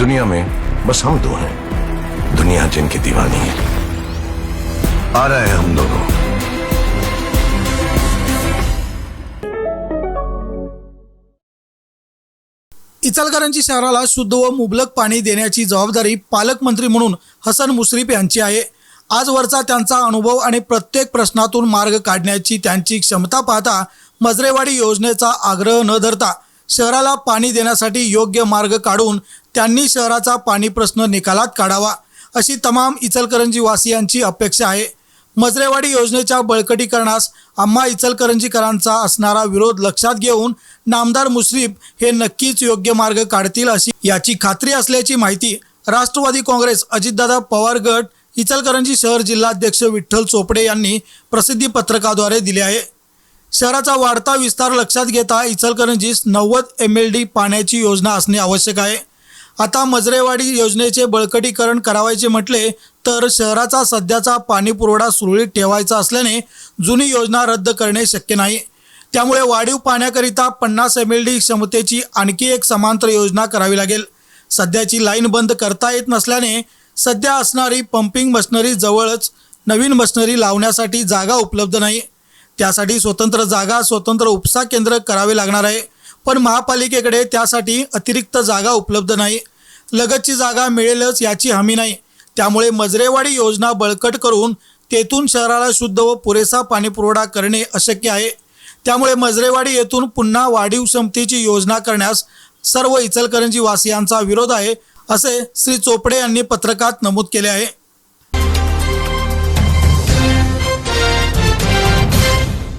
दुनिया में बस हम दो हैं। दुनिया जिनकी दीवानी है। आ रहे हैं हम दोनों। इचलकरांची शहराला शुद्ध व मुबलक पाणी देण्याची जबाबदारी पालकमंत्री म्हणून हसन मुश्रीफ यांची आहे. आजवरचा त्यांचा अनुभव आणि प्रत्येक प्रश्नातून मार्ग काढण्याची त्यांची क्षमता पाहता मजरेवाडी योजनेचा आग्रह न धरता शहराला पाणी देण्यासाठी योग्य मार्ग काढून त्यांनी शहराचा पाणी प्रश्न निकालात काढावा अशी तमाम इचलकरंजी वासियांची अपेक्षा आहे. मजरेवाडी योजनेच्या बळकटीकरणास आम्हा इचलकरंजीकरांचा असणारा विरोध लक्षात घेऊन नामदार मुश्रीफ हे नक्कीच योग्य मार्ग काढतील अशी याची खात्री असल्याची माहिती राष्ट्रवादी काँग्रेस अजितदादा पवार गट इचलकरंजी शहर जिल्हाध्यक्ष विठ्ठल चोपडे यांनी प्रसिद्धी पत्रकाद्वारे दिले आहे. शहराचा वाढता विस्तार लक्षात घेता इचलकरंजीस नव्वद एम एल डी पाण्याची योजना असणे आवश्यक आहे. आता मजरेवाडी योजनेचे बळकटीकरण करावायचे म्हटले तर शहराचा सध्याचा पाणी पुरवठा सुरळीत ठेवायचा असल्याने जुनी योजना रद्द करणे शक्य नाही. त्यामुळे वाढीव पाण्याकरिता पन्नास एम एल डी क्षमतेची आणखी एक समांतर योजना करावी लागेल. सध्याची लाईन बंद करता येत नसल्याने सध्या असणारी पंपिंग मशनरी जवळच नवीन मशिनरी लावण्यासाठी जागा उपलब्ध नाही. त्यासाठी स्वतंत्र जागा स्वतंत्र उपसा केंद्र करावे लागणार आहे. पण महापालिकेकडे त्यासाठी अतिरिक्त जागा उपलब्ध नाही. लगतची जागा मिळेलच याची हमी नाही. त्यामुळे मजरेवाडी योजना बळकट करून तेथून शहराला शुद्ध व पुरेसा पाणीपुरवठा करणे अशक्य आहे. त्यामुळे मजरेवाडी येथून पुन्हा वाढीव क्षमतेची योजना करण्यास सर्व इचलकरंजी वासियांचा विरोध आहे असे श्री चोपडे यांनी पत्रकात नमूद केले आहे.